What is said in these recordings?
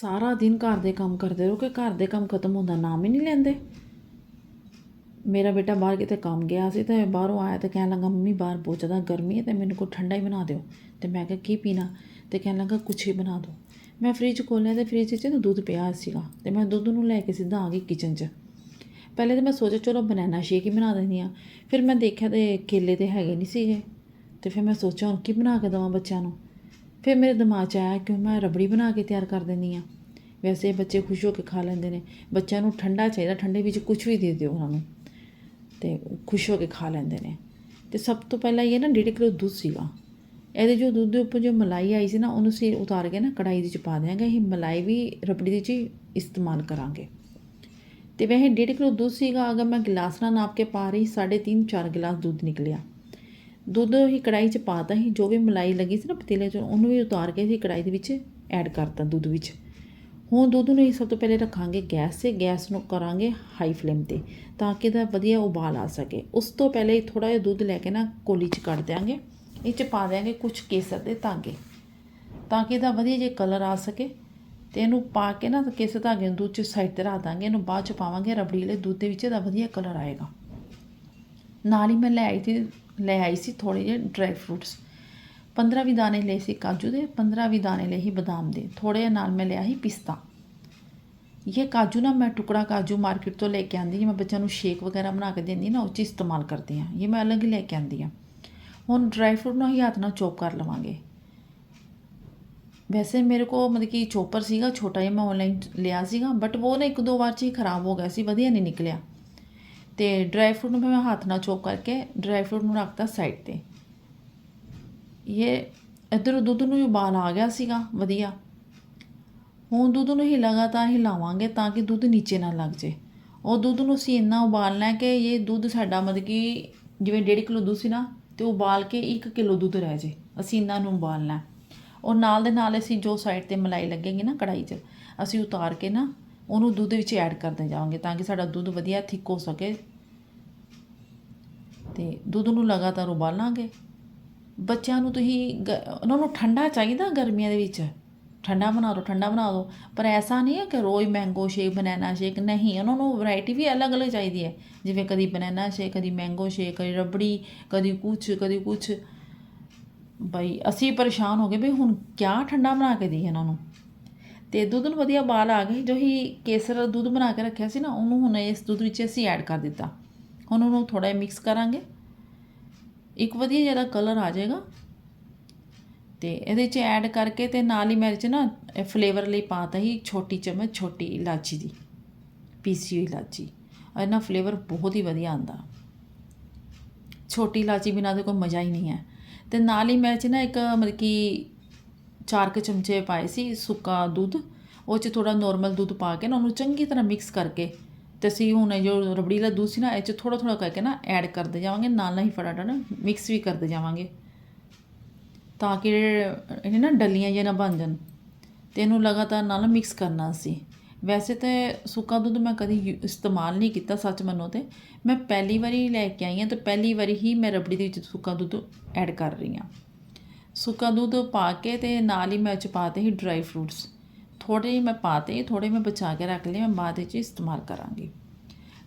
ਸਾਰਾ ਦਿਨ ਘਰ ਦੇ ਕੰਮ ਕਰਦੇ ਰਹੋ ਕਿ ਘਰ ਦੇ ਕੰਮ ਖਤਮ ਹੁੰਦਾ, ਨਾਮ ਹੀ ਨਹੀਂ ਲੈਂਦੇ। ਮੇਰਾ ਬੇਟਾ ਬਾਹਰ ਕਿਤੇ ਕੰਮ ਗਿਆ ਸੀ ਤੇ ਬਾਹਰੋਂ ਆਇਆ ਤੇ ਕਹਿਣ ਲੱਗਾ, ਮੰਮੀ, ਬਾਹਰ ਬਹੁਤ ਜ਼ਿਆਦਾ ਗਰਮੀ ਹੈ ਤੇ ਮੈਨੂੰ ਕੋਈ ਠੰਡਾ ਹੀ ਬਣਾ ਦਿਓ। ਤੇ ਮੈਂ ਕਿਹਾ, ਕੀ ਪੀਣਾ? ਤੇ ਕਹਿਣ ਲੱਗਾ, ਕੁਛ ਹੀ ਬਣਾ ਦਿਓ। ਮੈਂ ਫ੍ਰਿਜ ਖੋਲ੍ਹਿਆ ਤੇ ਫ੍ਰਿਜ 'ਚ ਨਾ ਦੁੱਧ ਪਿਆ ਸੀਗਾ ਤੇ ਮੈਂ ਦੁੱਧ ਨੂੰ ਲੈ ਕੇ ਸਿੱਧਾ ਆ ਗਈ ਕਿਚਨ 'ਚ। ਪਹਿਲੇ ਤਾਂ ਮੈਂ ਸੋਚਿਆ, ਚਲੋ ਬਨਾਨਾ ਸ਼ੇਕ ਹੀ ਬਣਾ ਦਿੰਦੀ ਆ ਫਿਰ ਮੈਂ ਦੇਖਿਆ ਤੇ ਕੇਲੇ ਤੇ ਹੈਗੇ ਨਹੀਂ ਸੀਗੇ। ਤੇ ਫਿਰ ਮੈਂ ਸੋਚਿਆ ਹੁਣ ਕੀ ਬਣਾ ਕੇ ਦੇਵਾਂ ਬੱਚਿਆਂ ਨੂੰ? ਫਿਰ ਮੇਰੇ ਦਿਮਾਗ 'ਚ ਆਇਆ ਕਿ ਮੈਂ ਰਬੜੀ ਬਣਾ ਕੇ ਤਿਆਰ ਕਰ ਦਿੰਦੀ ਆ ਵੈਸੇ ਬੱਚੇ ਖੁਸ਼ ਹੋ ਕੇ ਖਾ ਲੈਂਦੇ ਨੇ। ਬੱਚਿਆਂ ਨੂੰ ਠੰਡਾ ਚਾਹੀਦਾ, ਠੰਡੇ ਵਿੱਚ ਕੁਝ ਵੀ ਦੇ ਦਿਓ ਉਹਨਾਂ ਨੂੰ। ਤੇ ਖੁਸ਼ ਹੋ ਕੇ ਖਾ ਲੈਂਦੇ ਨੇ। ਤੇ ਸਭ ਤੋਂ ਪਹਿਲਾਂ ਇਹ ਨਾ ਡੇਢ ਕਿਲੋ ਦੁੱਧ ਸੀਗਾ। ਇਹਦੇ ਜੋ ਦੁੱਧ ਦੇ ਉੱਪਰ ਜੋ ਮਲਾਈ ਆਈ ਸੀ ਨਾ, ਉਹਨੂੰ ਸੀ ਉਤਾਰ ਕੇ ਨਾ ਕੜਾਈ ਦੇ ਵਿੱਚ ਪਾ ਦਿਆਂਗੇ। ਇਹ ਮਲਾਈ ਵੀ ਰਬੜੀ ਦੇ ਵਿੱਚ ਹੀ ਇਸਤੇਮਾਲ ਕਰਾਂਗੇ। ਤੇ ਵੈਸੇ ਡੇਢ ਕਿਲੋ ਦੁੱਧ ਸੀਗਾ, ਅਗਰ ਮੈਂ ਗਿਲਾਸ ਨਾਲ ਨਾਪ ਕੇ ਪਾ ਰਹੀ, ਸਾਢੇ ਤਿੰਨ ਚਾਰ ਗਿਲਾਸ ਦੁੱਧ ਨਿਕਲਿਆ। ਦੁੱਧ ਹੀ ਕੜਾਈ 'ਚ ਪਾਤਾ ਹੀ ਜੋ ਵੀ ਮਲਾਈ ਲੱਗੀ ਸੀ ਨਾ ਪਤੀਲੇ 'ਚ, ਉਹਨੂੰ ਵੀ ਉਤਾਰ ਕੇ ਅਸੀਂ ਕੜਾਈ ਦੇ ਵਿੱਚ ਐਡ ਕਰਤਾ ਦੁੱਧ ਵਿੱਚ। ਹੁਣ ਦੁੱਧ ਨੂੰ ਹੀ ਸਭ ਤੋਂ ਪਹਿਲੇ ਰੱਖਾਂਗੇ ਗੈਸ 'ਤੇ, ਗੈਸ ਨੂੰ ਕਰਾਂਗੇ ਹਾਈ ਫਲੇਮ ਤੇ, ਤਾਂ ਕਿ ਇਹਦਾ ਵਧੀਆ ਉਬਾਲ ਆ ਸਕੇ। ਉਸ ਤੋਂ ਪਹਿਲੇ ਥੋੜਾ ਜਿਹਾ ਦੁੱਧ ਲੈ ਕੇ ਨਾ ਕੋਲੀ 'ਚ ਕੱਢ ਦਿਆਂਗੇ। ਇਹ 'ਚ ਪਾ ਦਿਆਂਗੇ ਕੁਝ ਕੇਸਰ ਦੇ ਧਾਗੇ, ਤਾਂ ਕਿ ਇਹਦਾ ਵਧੀਆ ਜੇ ਕਲਰ ਆ ਸਕੇ। ਤੇ ਇਹਨੂੰ ਪਾ ਕੇ ਨਾ ਕੇਸਰ ਧਾਗੇ ਨੂੰ ਦੁੱਧ 'ਚ ਸਾਈਡ ਤੇ ਰੱਖ ਦਾਂਗੇ, ਇਹਨੂੰ ਬਾਅਦ 'ਚ ਪਾਵਾਂਗੇ ਰਬੜੀਲੇ ਦੁੱਧ ਦੇ ਵਿੱਚ, ਇਹਦਾ ਵਧੀਆ ਕਲਰ ਆਏਗਾ। ਨਾਲ ਹੀ ਮੈਂ ਲੈ ਆਈ ਸੀ ਲੈ ਆਈ ਸੀ ਥੋੜੇ ਜਿਹੇ ਡਰਾਈ ਫਰੂਟਸ। 15 ਵੀ ਦਾਣੇ ਲਏ ਸੀ ਕਾਜੂ ਦੇ 15 ਵੀ ਦਾਣੇ ਲਏ ਸੀ ਬਦਾਮ ਦੇ। ਥੋੜੇ ਜਿਹੇ ਨਾਲ ਮੈਂ ਲਿਆ ਸੀ ਪਿਸਤਾ। ਇਹ ਕਾਜੂ ਨਾ ਮੈਂ ਟੁਕੜਾ ਕਾਜੂ ਮਾਰਕੀਟ ਤੋਂ ਲੈ ਕੇ ਆਂਦੀ ਮੈਂ ਬੱਚਿਆਂ ਨੂੰ ਸ਼ੇਕ ਵਗੈਰਾ ਬਣਾ ਕੇ ਦਿੰਦੀ ਨਾ, ਉਹ 'ਚ ਇਸਤੇਮਾਲ ਕਰਦੀ ਹਾਂ। ਇਹ ਮੈਂ ਅਲੱਗ ਹੀ ਲੈ ਕੇ ਆਂਦੀ ਹਾਂ। ਹੁਣ ਡਰਾਈ ਫਰੂਟ ਨੂੰ ਹੀ ਹੱਥ ਨਾਲ ਚੋਪ ਕਰ ਲਵਾਂਗੇ। ਵੈਸੇ ਮੇਰੇ ਕੋ ਮਤਲਬ ਕਿ ਚੋਪਰ ਸੀਗਾ, ਛੋਟਾ ਜਿਹਾ ਮੈਂ ਆਨਲਾਈਨ ਲਿਆ ਸੀਗਾ ਬਟ ਉਹ ਨਾ ਇੱਕ ਦੋ ਵਾਰ 'ਚ ਹੀ ਖਰਾਬ ਹੋ ਗਿਆ ਸੀ, ਵਧੀਆ ਨਹੀਂ ਨਿਕਲਿਆ। ਤੇ ਡਰਾਈ ਫਰੂਟ ਨੂੰ ਮੈਂ ਹੱਥ ਨਾਲ ਚੋਪ ਕਰਕੇ ਡਰਾਈ ਫਰੂਟ ਨੂੰ ਰੱਖਤਾ ਸਾਈਡ ਤੇ। ਇਹ ਇੱਧਰ ਦੁੱਧ ਨੂੰ ਉਬਾਲ ਆ ਗਿਆ ਸੀਗਾ, ਵਧੀਆ। ਹੁਣ ਦੁੱਧ ਨੂੰ ਹੀ ਲਗਾਤਾਰ ਹਿਲਾਵਾਂਗੇ ਤਾਂ ਕਿ ਦੁੱਧ ਨੀਚੇ ਨਾ ਲੱਗ ਜੇ ਉਹ ਦੁੱਧ ਨੂੰ ਅਸੀਂ ਇੰਨਾ ਉਬਾਲਣਾ ਹੈ ਕਿ ਇਹ ਦੁੱਧ ਸਾਡਾ ਮਤਲਬ ਕਿ ਜਿਵੇਂ 1.5 ਕਿਲੋ ਦੁੱਧ ਸੀ ਨਾ, ਤੇ ਉਬਾਲ ਕੇ 1 ਕਿਲੋ ਦੁੱਧ ਰਹਿ ਜੇ ਅਸੀਂ ਇਹਨਾਂ ਨੂੰ ਉਬਾਲਣਾ ਹੈ। ਔਰ ਨਾਲ ਦੇ ਨਾਲ ਅਸੀਂ ਜੋ ਸਾਈਡ ਤੇ ਮਲਾਈ ਲੱਗੇਗੀ ਨਾ ਕੜਾਈ 'ਚ, ਅਸੀਂ ਉਤਾਰ ਕੇ ਨਾ ਉਹਨੂੰ ਦੁੱਧ ਵਿੱਚ ਐਡ ਕਰਦੇ ਜਾਵਾਂਗੇ ਤਾਂ ਕਿ ਸਾਡਾ ਦੁੱਧ ਵਧੀਆ ਥਿੱਕ ਹੋ ਸਕੇ। ਤੇ ਦੁੱਧ ਨੂੰ ਲਗਾਤਾਰ ਉਬਾਲਾਂਗੇ। ਬੱਚਿਆਂ ਨੂੰ ਤੁਸੀਂ ਗ- ਉਹਨਾਂ ਨੂੰ ਠੰਡਾ ਚਾਹੀਦਾ ਗਰਮੀਆਂ ਦੇ ਵਿੱਚ। ਠੰਡਾ ਬਣਾ ਦਿਓ, ਠੰਡਾ ਬਣਾ ਦਿਓ। ਪਰ ਐਸਾ ਨਹੀਂ ਹੈ ਕਿ ਰੋਜ਼ ਮੈਂਗੋ ਸ਼ੇਕ ਬਨਾਨਾ ਸ਼ੇਕ ਨਹੀਂ, ਉਹਨਾਂ ਨੂੰ ਵੈਰਾਈਟੀ ਵੀ ਅਲੱਗ-ਅਲੱਗ ਚਾਹੀਦੀ ਹੈ। ਜਿਵੇਂ ਕਦੀ ਬਨਾਨਾ ਸ਼ੇਕ ਕਦੀ ਮੈਂਗੋ ਸ਼ੇਕ ਕਦੀ ਰਬੜੀ, ਕਦੀ ਕੁਛ ਕਦੀ ਕੁਛ। ਬਈ ਅਸੀਂ ਪਰੇਸ਼ਾਨ ਹੋ ਗਏ ਵੀ ਹੁਣ ਕਿਆ ਠੰਡਾ ਬਣਾ ਕੇ ਦਈਏ ਇਹਨਾਂ ਨੂੰ। ਤੇ ਦੁੱਧ ਨੂੰ ਵਧੀਆ ਬਾਲ ਆ ਗਏ ਜੋ ਹੀ ਕੇਸਰ ਦਾ ਦੁੱਧ ਬਣਾ ਕੇ ਰੱਖਿਆ ਸੀ ਨਾ, ਉਹਨੂੰ ਹੁਣ ਇਸ ਦੁੱਧ ਵਿੱਚ ਅਸੀਂ ਐਡ ਕਰ ਦਿੱਤਾ। ਹੁਣ ਉਹਨੂੰ ਥੋੜਾ ਜਿਹਾ ਮਿਕਸ ਕਰਾਂਗੇ। ਇੱਕ ਵਧੀਆ ਜਿਹਾ ਕਲਰ ਆ ਜਾਏਗਾ। ਤੇ ਇਹਦੇ 'ਚ ਐਡ ਕਰਕੇ ਤੇ ਨਾਲ ਹੀ ਮੈਂ 'ਚ ਨਾ ਫਲੇਵਰ ਲਈ ਪਾਤਾ ਹੀ ਛੋਟੀ ਚਮਚ, ਛੋਟੀ ਇਲਾਚੀ ਦੀ, ਪੀਸੀ ਹੋਈ ਇਲਾਚੀ। ਇਹਨਾਂ ਫਲੇਵਰ ਬਹੁਤ ਹੀ ਵਧੀਆ ਆਂਦਾ ਛੋਟੀ ਇਲਾਚੀ ਬਿਨਾਂ ਦੇ ਕੋਈ ਮਜ਼ਾ ਹੀ ਨਹੀਂ ਹੈ। ਤੇ ਨਾਲ ਹੀ ਮੈਂ 'ਚ ਨਾ ਇੱਕ ਮਤਲਬ ਕਿ ਚਾਰ ਕੁ ਚਮਚੇ ਪਾਏ ਸੀ ਸੁੱਕਾ ਦੁੱਧ, ਉਹ 'ਚ ਥੋੜਾ ਨਾਰਮਲ ਦੁੱਧ ਪਾ ਕੇ ਨਾ ਉਹਨੂੰ ਚੰਗੀ ਤਰ੍ਹਾਂ ਮਿਕਸ ਕਰਕੇ ਤੇ ਅਸੀਂ ਹੁਣ ਜੋ ਰਬੜੀ ਦਾ ਦੁੱਧ ਸੀ ਨਾ, ਇਹ 'ਚ ਥੋੜਾ ਥੋੜਾ ਕਰਕੇ ਨਾ ਐਡ ਕਰਦੇ ਜਾਵਾਂਗੇ, ਨਾਲ ਨਾਲ ਹੀ ਫਟਾਫਟ ਮਿਕਸ ਵੀ ਕਰਦੇ ਜਾਵਾਂਗੇ ਤਾਂ ਕਿ ਇਹ ਨਾ ਡੱਲੀਆਂ ਜਿਹੀਆਂ ਨਾ ਬਣ ਜਾਣ ਤੇ ਇਹਨੂੰ ਲਗਾਤਾਰ ਨਾਲ ਮਿਕਸ ਕਰਨਾ ਸੀ। ਵੈਸੇ ਤਾਂ ਸੁੱਕਾ ਦੁੱਧ ਮੈਂ ਕਦੀ ਯੂ- ਇਸਤੇਮਾਲ ਨਹੀਂ ਕੀਤਾ ਸੱਚ ਮੰਨੋ ਤੇ, ਮੈਂ ਪਹਿਲੀ ਵਾਰੀ ਲੈ ਕੇ ਆਈ ਹਾਂ ਤੇ ਪਹਿਲੀ ਵਾਰੀ ਹੀ ਮੈਂ ਰਬੜੀ ਦੇ ਵਿੱਚ ਸੁੱਕਾ ਦੁੱਧ ਐਡ ਕਰ ਰਹੀ ਹਾਂ। ਸੁੱਕਾ ਦੁੱਧ ਪਾ ਕੇ ਤੇ ਨਾਲ ਹੀ ਮੈਂ ਚ ਪਾਤੇ ਹੀ ਡਰਾਈ ਫਰੂਟਸ ਥੋੜੇ ਜਿਹੇ ਮੈਂ ਪਾਤੇ ਥੋੜੇ ਮੈਂ ਬਚਾ ਕੇ ਰੱਖ ਲਏ, ਮੈਂ ਬਾਅਦ ਵਿੱਚ ਇਸਤੇਮਾਲ ਕਰਾਂਗੀ।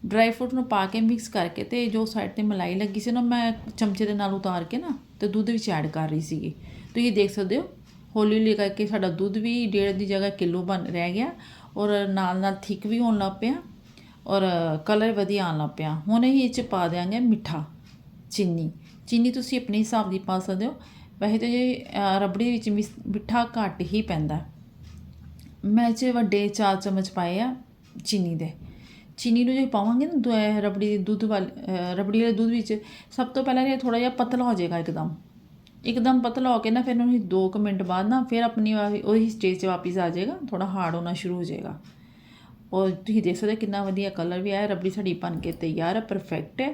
ਡਰਾਈ ਫਰੂਟ ਨੂੰ ਪਾ ਕੇ ਮਿਕਸ ਕਰਕੇ ਤੇ ਜੋ ਸਾਈਡ ਤੇ ਮਲਾਈ ਲੱਗੀ ਸੀ ਨਾ, ਮੈਂ ਚਮਚੇ ਦੇ ਨਾਲ ਉਤਾਰ ਕੇ ਨਾ, ਤੇ ਦੁੱਧ ਵਿੱਚ ਐਡ ਕਰ ਰਹੀ ਸੀਗੀ। ਤੁਸੀਂ ਦੇਖ ਸਕਦੇ ਹੋ, ਹੌਲੀ ਹੌਲੀ ਕਰਕੇ ਸਾਡਾ ਦੁੱਧ ਵੀ ਡੇਢ ਦੀ ਜਗ੍ਹਾ ਕਿਲੋ ਬਣ ਰਹਿ ਗਿਆ ਔਰ ਨਾਲ ਨਾਲ ਥਿਕ ਵੀ ਹੋਣ ਲੱਗ ਪਿਆ ਔਰ ਕਲਰ ਵਧੀਆ ਆਉਣ ਲੱਗ ਪਿਆ। ਹੁਣ ਇਹ 'ਚ ਪਾ ਦਿਆਂਗੇ ਮਿੱਠਾ, ਚੀਨੀ। ਚੀਨੀ ਤੁਸੀਂ ਆਪਣੇ ਹਿਸਾਬ ਦੀ ਪਾ ਸਕਦੇ ਹੋ। ਵੈਸੇ ਤਾਂ ਜੇ ਰਬੜੀ ਵਿੱਚ ਮਿਸ- ਮਿੱਠਾ ਘੱਟ ਹੀ ਪੈਂਦਾ। ਮੈਂ ਚ ਵੱਡੇ ਚਾਰ ਚਮਚ ਪਾਏ ਆ ਚੀਨੀ ਦੇ। ਚੀਨੀ ਨੂੰ ਜੇ ਪਾਵਾਂਗੇ ਨਾ ਦੁ- ਰਬੜੀ ਦੇ ਦੁੱਧ ਵਾਲ ਰਬੜੀ ਵਾਲੇ ਦੁੱਧ ਵਿੱਚ, ਸਭ ਤੋਂ ਪਹਿਲਾਂ ਇਹ ਥੋੜਾ ਜਿਹਾ ਪਤਲਾ ਹੋ ਜਾਏਗਾ ਇੱਕਦਮ। ਇੱਕਦਮ ਪਤਲਾ ਹੋ ਕੇ ਨਾ ਫਿਰ ਉਹਨੂੰ 2 ਮਿੰਟ ਬਾਅਦ ਨਾ ਫਿਰ ਆਪਣੀ ਵਾਹੀ- ਉਹੀ ਸਟੇਜ 'ਚ ਵਾਪਸ ਆ ਜਾਏਗਾ ਥੋੜਾ ਹਾਰਡ ਹੋਣਾ ਸ਼ੁਰੂ ਹੋ ਜਾਏਗਾ। ਔਰ ਤੁਸੀਂ ਦੇਖ ਸਕਦੇ ਹੋ ਕਿੰਨਾ ਵਧੀਆ ਕਲਰ ਵੀ ਆਇਆ, ਰਬੜੀ ਸਾਡੀ ਬਣ ਕੇ ਤਿਆਰ ਹੈ ਪਰਫੈਕਟ ਹੈ।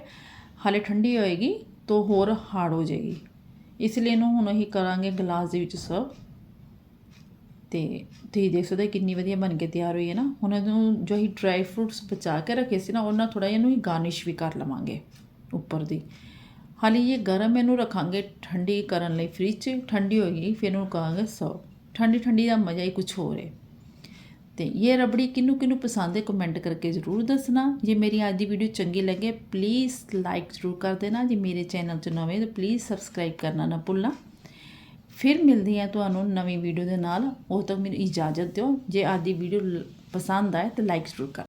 ਹਾਲੇ ਠੰਡੀ ਹੋਏਗੀ ਤਾਂ ਹੋਰ ਹਾਰਡ ਹੋ ਜਾਏਗੀ। ਇਸ ਲਈ ਇਹਨੂੰ ਹੁਣ ਅਸੀਂ ਕਰਾਂਗੇ ਗਲਾਸ ਦੇ ਵਿੱਚ ਸਰਵ ਤੇ ਤੁਸੀਂ ਦੇਖ ਸਕਦੇ ਕਿੰਨੀ ਵਧੀਆ ਬਣ ਕੇ ਤਿਆਰ ਹੋਈ ਹੈ ਨਾ। ਹੁਣ ਇਹਨੂੰ ਜੋ ਅਸੀਂ ਡਰਾਈ ਫਰੂਟਸ ਬਚਾ ਕੇ ਰੱਖੇ ਸੀ ਨਾ, ਉਹਨਾਂ ਥੋੜਾ ਜਿਹਾ ਇਹਨੂੰ ਹੀ ਗਾਰਨਿਸ਼ ਵੀ ਕਰ ਲਵਾਂਗੇ ਉੱਪਰ ਦੀ। ਹਾਲੇ ਇਹ ਗਰਮ ਇਹਨੂੰ ਰੱਖਾਂਗੇ ਠੰਡੀ ਕਰਨ ਲਈ ਫ੍ਰਿਜ 'ਚ। ਠੰਡੀ ਹੋਏਗੀ ਫਿਰ ਇਹਨੂੰ ਕਰਾਂਗੇ ਸਰਵ ਠੰਡੀ ਠੰਡੀ ਦਾ ਮਜ਼ਾ ਹੀ ਕੁਝ ਹੋਰ ਹੈ। ਤੇ ਇਹ ਰਬੜੀ ਕਿਹਨੂੰ ਕਿਹਨੂੰ ਪਸੰਦ ਹੈ ਕਮੈਂਟ ਕਰਕੇ ਜ਼ਰੂਰ ਦੱਸਣਾ। ਜੇ ਮੇਰੀ ਅੱਜ ਦੀ ਵੀਡੀਓ ਚੰਗੀ ਲੱਗੇ ਪਲੀਜ਼ ਲਾਈਕ ਜ਼ਰੂਰ ਕਰ ਦੇਣਾ। ਜੇ ਮੇਰੇ ਚੈਨਲ 'ਚ ਨਵੇਂ ਤਾਂ ਪਲੀਜ਼ ਸਬਸਕ੍ਰਾਈਬ ਕਰਨਾ ਨਾ ਭੁੱਲਣਾ। ਫਿਰ ਮਿਲਦੀ ਹੈ ਤੁਹਾਨੂੰ ਨਵੀਂ ਵੀਡੀਓ ਦੇ ਨਾਲ। ਉਹ ਤੱਕ ਮੈਨੂੰ ਇਜਾਜ਼ਤ ਦਿਓ। ਜੇ ਅੱਜ ਦੀ ਵੀਡੀਓ ਪਸੰਦ ਆਏ ਤਾਂ ਲਾਈਕ ਜ਼ਰੂਰ ਕਰ